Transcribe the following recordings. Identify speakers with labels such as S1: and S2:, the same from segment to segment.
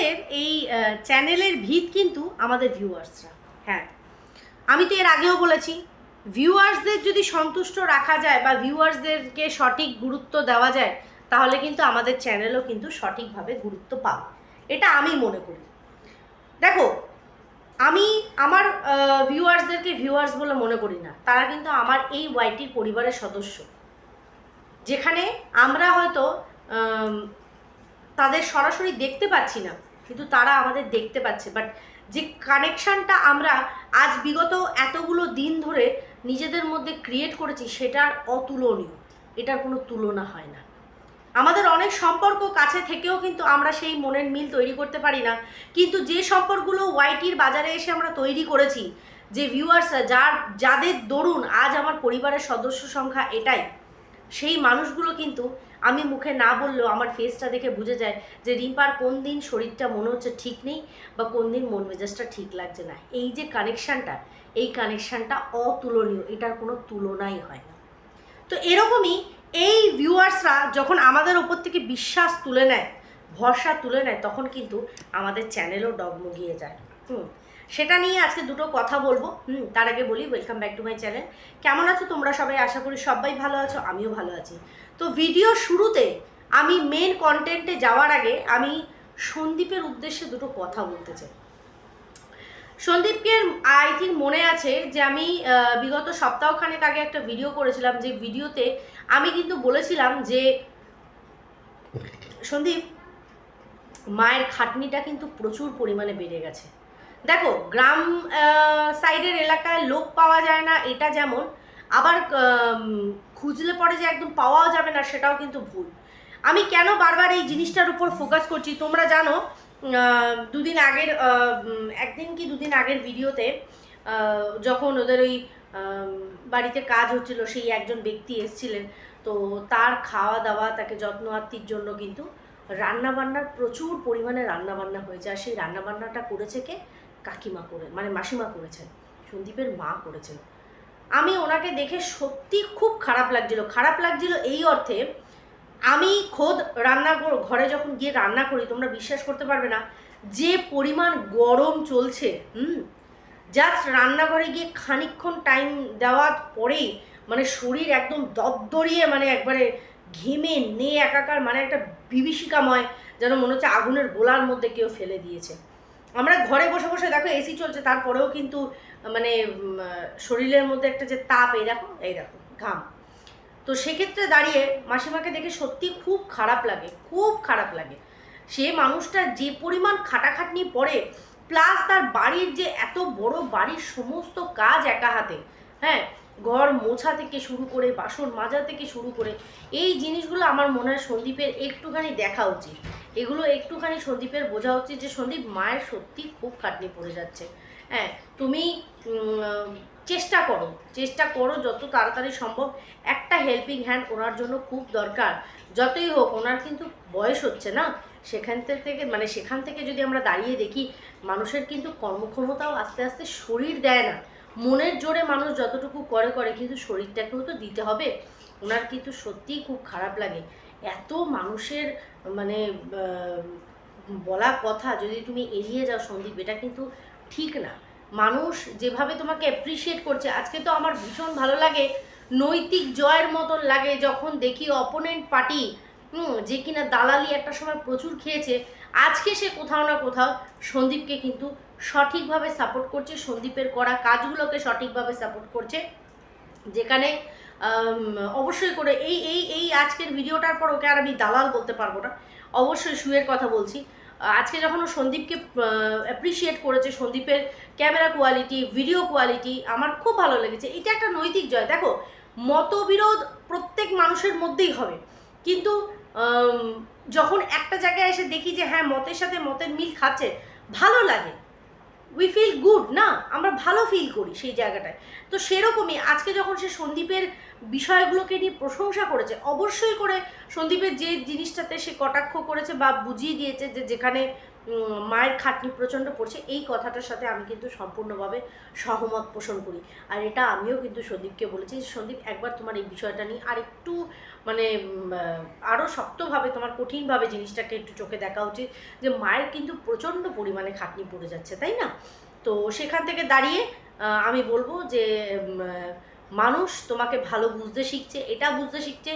S1: আমাদের এই চ্যানেলের ভিত কিন্তু আমাদের ভিউয়ার্সরা হ্যাঁ। আমি তো এর আগেও বলেছি ভিউয়ার্সদের যদি সন্তুষ্ট রাখা যায় বা ভিউয়ার্সদেরকে সঠিক গুরুত্ব দেওয়া যায়, তাহলে কিন্তু আমাদের চ্যানেলও কিন্তু সঠিকভাবে গুরুত্ব পাবে। এটা আমি মনে করি। দেখো, আমি আমার ভিউয়ার্সদেরকে ভিউয়ার্স বলে মনে করি না। তারা কিন্তু আমার এই ওয়াইটির পরিবারের সদস্য। যেখানে আমরা হয়তো তাদের সরাসরি দেখতে পাচ্ছি না। কিন্তু তারা আমাদের দেখতে পাচ্ছে। বাট যে কানেকশনটা আমরা আজ বিগত এতগুলো দিন ধরে নিজেদের মধ্যে ক্রিয়েট করেছি, সেটার অতুলনীয়। এটার কোনো তুলনা হয় না। আমাদের অনেক সম্পর্ক কাছে থেকেও কিন্তু আমরা সেই মনের মিল তৈরি করতে পারি না। কিন্তু যে সম্পর্কগুলো ওয়াইটির বাজারে এসে আমরা তৈরি করেছি, যে ভিউয়ার্স যার, যাদের দরুন আজ আমার পরিবারের সদস্য সংখ্যা এটাই, সেই মানুষগুলো কিন্তু আমি মুখে না বললেও আমার ফেসটা দেখে বুঝে যায় যে রিম্পার কোন দিন শরীরটা মনে হচ্ছে ঠিক নেই বা কোন দিন মন মেজাজটা ঠিক লাগছে না। এই যে কানেকশানটা এই কানেকশানটা অতুলনীয়, এটার কোনো তুলনাই হয় না। তো এরকমই এই ভিউয়ার্সরা যখন আমাদের ওপর থেকে বিশ্বাস তুলে নেয়, ভরসা তুলে নেয়, তখন কিন্তু আমাদের চ্যানেলও ডগমগিয়ে যায়। হুম। সেটা নিয়ে আজকে দুটো কথা বলব। হুম, তার আগে বলি welcome back to my channel কেমন আছো তোমরা সবাই? আশা করি সবাই ভালো আছো, আমিও ভালো আছি। তো ভিডিও শুরুতে আমি মেন কন্টেন্টে যাওয়ার আগে আমি সন্দীপের উদ্দেশ্যে দুটো কথা বলতে চাই। সন্দীপকে আই থিঙ্ক মনে আছে যে আমি বিগত সপ্তাহখানেক আগে একটা ভিডিও করেছিলাম, যে ভিডিওতে আমি কিন্তু বলেছিলাম যে, সন্দীপ, মায়ের খাটনিটা কিন্তু প্রচুর পরিমাণে বেড়ে গেছে। দেখো, গ্রাম সাইডের এলাকায় লোক পাওয়া যায় না, এটা যেমন, আবার খুঁজলে পরে যে একদম পাওয়াও যাবে না, সেটাও কিন্তু ভুল। আমি কেন বারবার এই জিনিসটার উপর ফোকাস করছি? তোমরা জানো দুদিন আগের একদিন কি দুদিন আগের ভিডিওতে যখন ওদের ওই বাড়িতে কাজ হচ্ছিল, সেই একজন ব্যক্তি এসছিলেন। তো তার খাওয়া দাওয়া তাকে যত্ন আত্মীর জন্য কিন্তু রান্নাবান্নার প্রচুর পরিমাণে রান্নাবান্না হয়েছে। আর সেই রান্নাবান্নাটা করেছে কে? কাকিমা করে মানে মাসিমা করেছেন, সন্দীপের মা করেছেন। আমি ওনাকে দেখে সত্যি খুব খারাপ লাগছিল। খারাপ লাগছিল এই অর্থে, আমি খোদ রান্না ঘরে যখন গিয়ে রান্না করি, তোমরা বিশ্বাস করতে পারবে না, যে পরিমাণ গরম চলছে, হুম জাস্ট রান্নাঘরে গিয়ে খানিকক্ষণ টাইম দেওয়ার পরেই মানে শরীর একদম দপদরিয়ে মানে একবারে ঘেমে, নে, একাকার মানে একটা বিভীষিকাময়, যেন মনে হচ্ছে আগুনের গোলার মধ্যে কেউ ফেলে দিয়েছে। আমরা ঘরে বসে বসে দেখো এসি চলছে, তারপরেও কিন্তু মানে শরীরের মধ্যে একটা যে তাপ, এই দেখো এই দেখো, ঘাম। তো সেক্ষেত্রে দাঁড়িয়ে মাসিমাকে দেখে সত্যি খুব খারাপ লাগে, খুব খারাপ লাগে। সে মানুষটা যে পরিমাণ খাটাখাটনি পড়ে প্লাস তার বাড়ির যে এত বড় বাড়ির সমস্ত কাজ একা হাতে হ্যাঁ ঘর মোছা থেকে শুরু করে, বাসন মাজা থেকে শুরু করে, এই জিনিসগুলো আমার মনে হয় সন্দীপের একটুখানি দেখা উচিত। এগুলো একটুখানি সন্দীপের বোঝা উচিত যে সন্দীপ মায়ের সত্যি খুব খাটনি পড়ে যাচ্ছে। হ্যাঁ তুমি চেষ্টা করো চেষ্টা করো যত তাড়াতাড়ি সম্ভব। একটা হেল্পিং হ্যান্ড ওনার জন্য খুব দরকার। যতই হোক, ওনার কিন্তু বয়স হচ্ছে না। সেখান থেকে মানে সেখান থেকে যদি আমরা দাঁড়িয়ে দেখি, মানুষের কিন্তু কর্মক্ষমতাও আস্তে আস্তে শরীর দেয় না। মনের জোরে মানুষ যতটুকু করে করে কিন্তু শরীরটাকেও তো দিতে হবে। ওনার কিন্তু সত্যিই খুব খারাপ লাগে। এত মানুষের মানে বলা কথা, যদি তুমি এড়িয়ে যাও সন্দীপ, এটা কিন্তু ঠিক না। মানুষ যেভাবে তোমাকে অ্যাপ্রিসিয়েট করছে, আজকে তো আমার ভীষণ ভালো লাগে। নৈতিক জয়ের মতন লাগে যখন দেখি অপোনেন্ট পার্টি যে কিনা দালালি একটা সময় প্রচুর খেয়েছে। আজকে সে কোথাও না কোথাও সন্দীপকে কিন্তু সঠিকভাবে সাপোর্ট করছে, সন্দীপের করা কাজগুলোকে সঠিকভাবে সাপোর্ট করছে। যেখানে অবশ্যই করে এই এই এই আজকের ভিডিওটার পর ওকে আর আমি দালাল বলতে পারব না। অবশ্যই শুয়ের কথা বলছি। আজকে যখন ও সন্দীপকে অ্যাপ্রিসিয়েট করেছে, সন্দীপের ক্যামেরা কোয়ালিটি ভিডিও কোয়ালিটি আমার খুব ভালো লেগেছে। এটা একটা নৈতিক জয়। দেখো, মতবিরোধ প্রত্যেক মানুষের মধ্যেই হবে। কিন্তু যখন একটা জায়গায় এসে দেখি যে হ্যাঁ মতের সাথে মতের মিল খাচ্ছে, ভালো লাগে। উই ফিল গুড না? আমরা ভালো ফিল করি সেই জায়গাটায়। তো সেরকমই আজকে যখন সে সন্দীপের বিষয়গুলোকে নিয়ে প্রশংসা করেছে, অবশ্যই করে সন্দীপের যে জিনিসটাতে সে কটাক্ষ করেছে বা বুঝিয়ে দিয়েছে যে যেখানে মায়ের খাটনি প্রচণ্ড পড়ছে, এই কথাটার সাথে আমি কিন্তু সম্পূর্ণভাবে সহমত পোষণ করি। আর এটা আমিও কিন্তু সন্দীপকে বলেছি সন্দীপ, একবার তোমার এই বিষয়টা নিয়ে আর একটু মানে আরও শক্তভাবে, তোমার কঠিনভাবে জিনিসটাকে একটু চোখে দেখা উচিত যে, মায়ের কিন্তু প্রচণ্ড পরিমাণে খাটনি পড়ে যাচ্ছে, তাই না? তো সেখান থেকে দাঁড়িয়ে আমি বলব যে মানুষ তোমাকে ভালো বুঝতে শিখছে, এটা বুঝতে শিখছে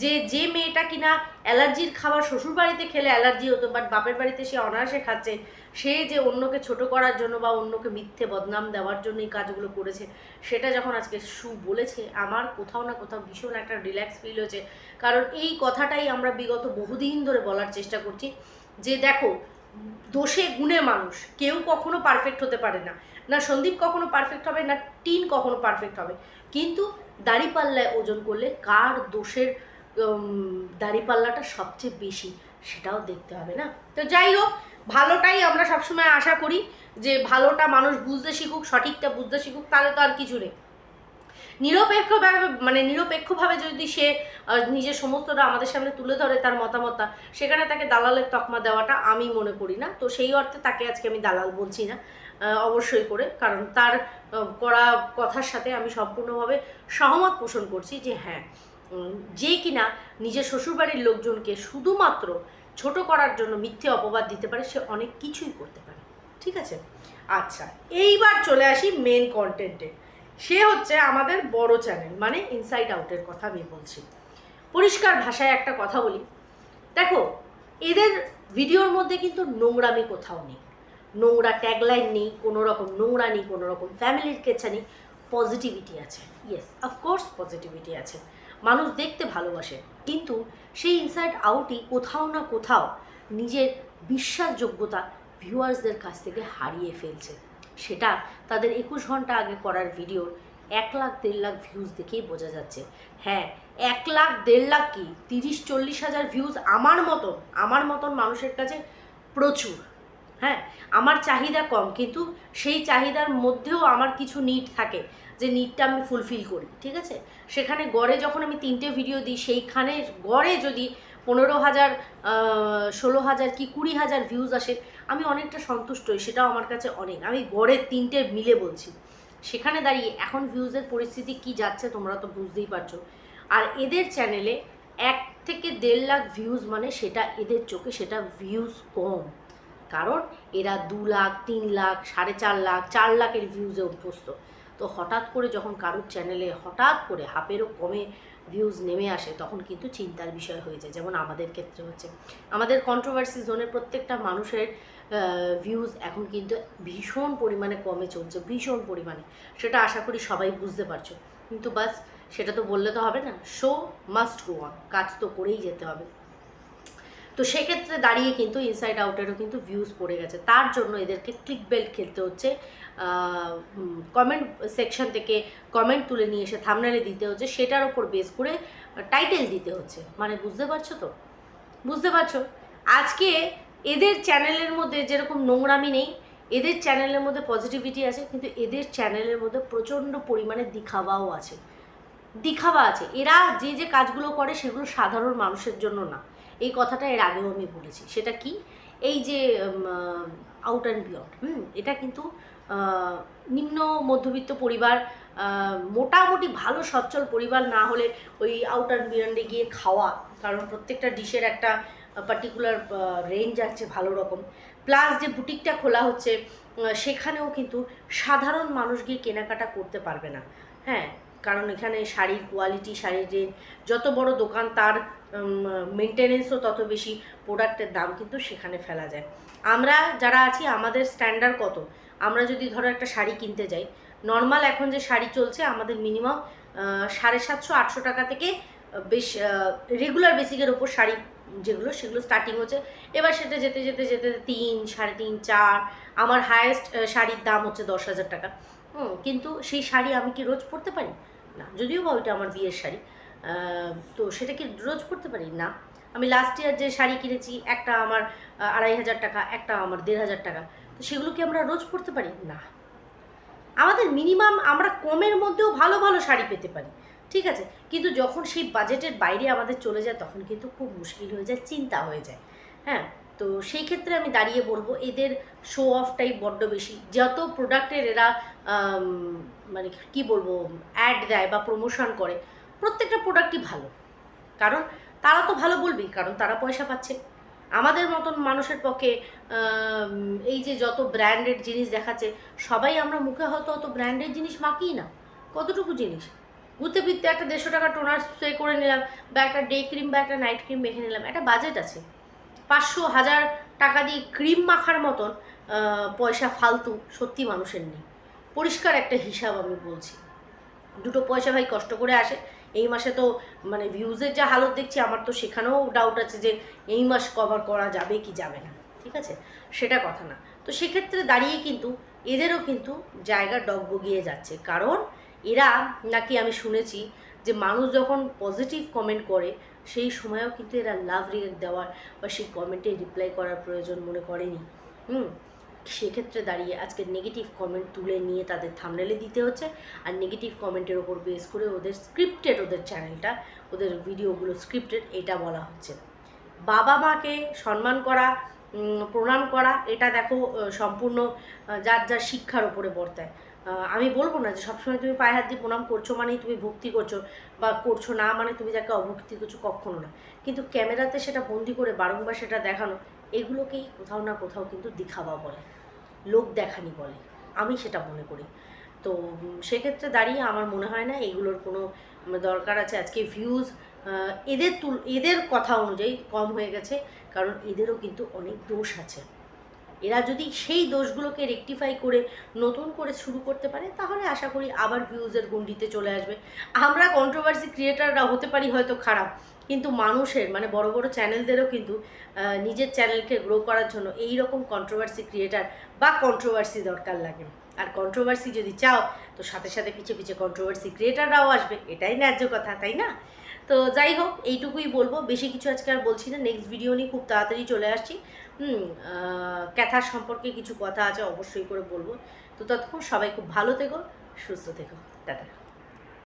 S1: যে যে মেয়েটা কিনা অ্যালার্জির খাবার শ্বশুর বাড়িতে খেলে অ্যালার্জি হতো বাট বাপের বাড়িতে সে অনায়াসে খাচ্ছে, সে যে অন্যকে ছোট করার জন্য বা অন্যকে মিথ্যে বদনাম দেওয়ার জন্য এই কাজগুলো করেছে, সেটা যখন আজকে সু বলেছে, আমার কোথাও না কোথাও ভীষণ একটা রিল্যাক্স ফিল হয়েছে। কারণ এই কথাটাই আমরা বিগত বহুদিন ধরে বলার চেষ্টা করছি, যে দেখো, দোষে গুণে মানুষ, কেউ কখনো পারফেক্ট হতে পারে না। না সন্দীপ কখনো পারফেক্ট হবে, না টিন কখনো পারফেক্ট হবে। কিন্তু দাড়িপাল্লায় ওজন করলে কার দোষের দাড়িপাল্লাটা সবচেয়ে বেশি, সেটাও দেখতে হবে না? তো যাই হোক, ভালোটাই আমরা সবসময় আশা করি যে ভালোটা মানুষ বুঝতে শিখুক, সঠিকটা বুঝতে শিখুক, তাহলে তো আর কিছু নেই। নিরপেক্ষভাবে মানে নিরপেক্ষভাবে যদি সে নিজের সমস্তটা আমাদের সামনে তুলে ধরে তার মতামতটা, সেখানে তাকে দালালের তকমা দেওয়াটা আমি মনে করি না। তো সেই অর্থে তাকে আজকে আমি দালাল বলছি না অবশ্যই করে, কারণ তার করা কথার সাথে আমি সম্পূর্ণভাবে সহমত পোষণ করছি যে হ্যাঁ যে কিনা নিজের শ্বশুরবাড়ির লোকজনকে শুধুমাত্র ছোট করার জন্য মিথ্যে অপবাদ দিতে পারে, সে অনেক কিছুই করতে পারে। ঠিক আছে? আচ্ছা এইবার চলে আসি মেন কন্টেন্টে সে হচ্ছে আমাদের বড় চ্যানেল মানে ইনসাইড আউটের কথা আমি বলছি। পরিষ্কার ভাষায় একটা কথা বলি। দেখো, এদের ভিডিওর মধ্যে কিন্তু নোংরামি কোথাও নেই। নোংরা ট্যাগলাইন নেই, কোনো রকম নোংরা নেই, কোনো রকম ফ্যামিলির কেচ্ছা নেই। পজিটিভিটি আছে। ইয়েস অফকোর্স পজিটিভিটি আছে। মানুষ দেখতে ভালোবাসে। কিন্তু সেই ইনসাইড আউটই কোথাও না কোথাও নিজের বিশ্বাসযোগ্যতা ভিউয়ার্সদের কাছ থেকে হারিয়ে ফেলছে। সেটা তাদের একুশ ঘণ্টা আগে করার ভিডিওর এক লাখ, দেড় লাখ ভিউজ দেখেই বোঝা যাচ্ছে। হ্যাঁ এক লাখ, দেড় লাখ কি? তিরিশ, চল্লিশ হাজার ভিউজ আমার মতন আমার মতন মানুষের কাছে প্রচুর। হ্যাঁ আমার চাহিদা কম, কিন্তু সেই চাহিদার মধ্যেও আমার কিছু নিড থাকে, যে নিডটা আমি ফুলফিল করি, ঠিক আছে? সেখানে গড়ে যখন আমি তিনটে ভিডিও দিই, সেইখানে গড়ে যদি পনেরো হাজার ষোলো হাজার কি কুড়ি হাজার ভিউজ আসে, আমি অনেকটা সন্তুষ্ট হই সেটাও আমার কাছে অনেক। আমি গড়ে তিনটে মিলে বলছি। সেখানে দাঁড়িয়ে এখন ভিউজের পরিস্থিতি কি যাচ্ছে তোমরা তো বুঝতেই পারছ। আর এদের চ্যানেলে এক থেকে দেড় লাখ ভিউজ মানে সেটা এদের চোখে সেটা ভিউজ কম। কারণ এরা দু লাখ, তিন লাখ, সাড়ে চার লাখ, চার লাখের ভিউজে অভ্যস্ত। তো হঠাৎ করে যখন কারোর চ্যানেলে হঠাৎ করে হাফেরও কমে ভিউজ নেমে আসে, তখন কিন্তু চিন্তার বিষয় হয়ে যায়। যেমন আমাদের ক্ষেত্রে হচ্ছে, আমাদের কন্ট্রোভার্সি জোনের প্রত্যেকটা মানুষের ভিউজ এখন কিন্তু ভীষণ পরিমাণে কমে চলছে, ভীষণ পরিমাণে। সেটা আশা করি সবাই বুঝতে পারছ। কিন্তু বাস, সেটা তো বললে তো হবে না। শো মাস্ট গো অন কাজ তো করেই যেতে হবে। তো সেক্ষেত্রে দাঁড়িয়ে কিন্তু ইনসাইড আউটেরও কিন্তু ভিউজ পড়ে গেছে। তার জন্য এদেরকে ক্লিক বেল্ট খেলতে হচ্ছে। কমেন্ট সেকশন থেকে কমেন্ট তুলে নিয়ে এসে থামনালে দিতে হচ্ছে। সেটার ওপর বেস করে টাইটেল দিতে হচ্ছে। মানে বুঝতে পারছ তো? বুঝতে পারছ? আজকে এদের চ্যানেলের মধ্যে যেরকম নোংরামি নেই, এদের চ্যানেলের মধ্যে পজিটিভিটি আছে, কিন্তু এদের চ্যানেলের মধ্যে প্রচণ্ড পরিমাণে দিখাওয়াও আছে। দিখাওয়া আছে। এরা যে যে কাজগুলো করে, সেগুলো সাধারণ মানুষের জন্য না। এই কথাটা এর আগেও আমি বলেছি। সেটা কি? এই যে আউট অ্যান্ড বিয়ন্ড হুম? এটা কিন্তু নিম্ন মধ্যবিত্ত পরিবার মোটামুটি ভালো সচ্ছল পরিবার না হলে ওই আউট অ্যান্ড বিয়ন্ডে গিয়ে খাওয়া, কারণ প্রত্যেকটা ডিশের একটা পার্টিকুলার রেঞ্জ আছে ভালো রকম। প্লাস যে বুটিকটা খোলা হচ্ছে সেখানেও কিন্তু সাধারণ মানুষ গিয়ে কেনাকাটা করতে পারবে না। হ্যাঁ? কারণ এখানে শাড়ির কোয়ালিটি শাড়ির রেঞ্জ যত বড় দোকান তার মেনটেনেন্সও তত বেশি প্রোডাক্টের দাম কিন্তু সেখানে ফেলা যায়। আমরা যারা আছি, আমাদের স্ট্যান্ডার্ড কত? আমরা যদি ধরো একটা শাড়ি কিনতে যাই নর্মাল এখন যে শাড়ি চলছে, আমাদের মিনিমাম সাড়ে সাতশো, আটশো টাকা থেকে বেশ রেগুলার বেসিকের ওপর শাড়ি যেগুলো, সেগুলো স্টার্টিং হচ্ছে। এবার সেটা যেতে যেতে যেতে তিন, সাড়ে তিন, চার, আমার হায়েস্ট শাড়ির দাম হচ্ছে দশ হাজার টাকা। হুম, কিন্তু সেই শাড়ি আমি কি রোজ পরতে পারি? না, যদিও বা ওইটা আমার বিয়ের শাড়ি। তো সেটা কি রোজ পরতে পারি? না। আমি লাস্ট ইয়ার যে শাড়ি কিনেছি, একটা আমার আড়াই হাজার টাকা, একটা আমার দেড় হাজার টাকা। তো সেগুলো কি আমরা রোজ পরতে পারি? না। আমাদের মিনিমাম আমরা কমের মধ্যেও ভালো ভালো শাড়ি পেতে পারি। ঠিক আছে? কিন্তু যখন সেই বাজেটের বাইরে আমাদের চলে যায়, তখন কিন্তু খুব মুশকিল হয়ে যায়, চিন্তা হয়ে যায়। হ্যাঁ? তো সেই ক্ষেত্রে আমি দাঁড়িয়ে বলব, এদের শো অফটাই বড্ড বেশি। যত প্রোডাক্টের এরা মানে কি বলব অ্যাড দেয় বা প্রমোশন করে, প্রত্যেকটা প্রোডাক্টই ভালো। কারণ তারা তো ভালো বলবেই, কারণ তারা পয়সা পাচ্ছে। আমাদের মতন মানুষের পক্ষে এই যে যত ব্র্যান্ডেড জিনিস দেখাচ্ছে, সবাই আমরা মুখে হয়তো অত ব্র্যান্ডেড জিনিস মাখি না। কতটুকু জিনিস? ঘুরতে ফিরতে একটা দেড়শো টাকা টোনার স্প্রে করে নিলাম, বা একটা ডে ক্রিম বা একটা নাইট ক্রিম মেখে নিলাম, একটা বাজেট আছে। পাঁচশো হাজার টাকা দিয়ে ক্রিম মাখার মতন পয়সা ফালতু সত্যি মানুষের নেই। পরিষ্কার একটা হিসাব আমি বলছি। দুটো পয়সা ভাই কষ্ট করে আসে। এই মাসে তো মানে ভিউজের যা হালত দেখছি, আমার তো সেখানেও ডাউট আছে যে এই মাস কভার করা যাবে কি যাবে না। ঠিক আছে? সেটা কথা না। তো সেক্ষেত্রে দাঁড়িয়ে কিন্তু এদেরও কিন্তু জায়গা ডগবগিয়ে যাচ্ছে। কারণ এরা, নাকি আমি শুনেছি যে মানুষ যখন পজিটিভ কমেন্ট করে সেই সময়ও কিন্তু এরা লাভ রিয়েক্ট দেওয়ার বা সেই কমেন্টে রিপ্লাই করার প্রয়োজন মনে করেনি। হুম? সেক্ষেত্রে দাঁড়িয়ে আজকে নেগেটিভ কমেন্ট তুলে নিয়ে তাদের থামনেলে দিতে হচ্ছে আর নেগেটিভ কমেন্টের ওপর বেস করে ওদের স্ক্রিপ্টেড ওদের চ্যানেলটা ওদের ভিডিওগুলো স্ক্রিপ্টেড এটা বলা হচ্ছে। বাবা মাকে সম্মান করা প্রণাম করা, এটা দেখো সম্পূর্ণ যার যার শিক্ষার ওপরে বর্তায়। আমি বলব না যে সবসময় তুমি পায়ে হাত দিয়ে প্রণাম করছ মানেই তুমি ভক্তি করছ বা করছ না মানে তুমি যাকে অভক্তি করছ কখনো না। কিন্তু ক্যামেরাতে সেটা বন্দি করে বারংবার সেটা দেখানো, এগুলোকেই কোথাও না কোথাও কিন্তু দিখাবা বলে, লোক দেখানি বলে। আমি সেটা মনে করি। তো সেক্ষেত্রে দাঁড়িয়ে আমার মনে হয় না এগুলোর কোনো দরকার আছে। আজকে ভিউজ এদের তুল, এদের কথা অনুযায়ী কম হয়ে গেছে, কারণ এদেরও কিন্তু অনেক দোষ আছে। এরা যদি সেই দোষগুলোকে রেকটিফাই করে, নতুন করে শুরু করতে পারে, তাহলে আশা করি আবার ভিউজের গণ্ডিতে চলে আসবে। আমরা কন্ট্রোভার্সি ক্রিয়েটাররা হতে পারি হয়তো খারাপ, কিন্তু মানুষের মানে বড় বড় চ্যানেলদেরও কিন্তু নিজের চ্যানেলকে গ্রো করার জন্য এই রকম কন্ট্রোভার্সি ক্রিয়েটার বা কন্ট্রোভার্সি দরকার লাগে। আর কন্ট্রোভার্সি যদি চাও, তো সাথে সাথে পিছে পিছে কন্ট্রোভার্সি ক্রিয়েটাররাও আসবে, এটাই ন্যায্য কথা, তাই না? তো যাই হোক, এইটুকুই বলব। বেশি কিছু আজকে আর বলছি না নেক্সট ভিডিও নিয়ে খুব তাড়াতাড়ি চলে আসছি। হুম সম্পর্কে কিছু কথা আছে অবশ্যই করে বলব। তো ততক্ষণ সবাই খুব ভালো থেকো, সুস্থ থেকো। টাটা।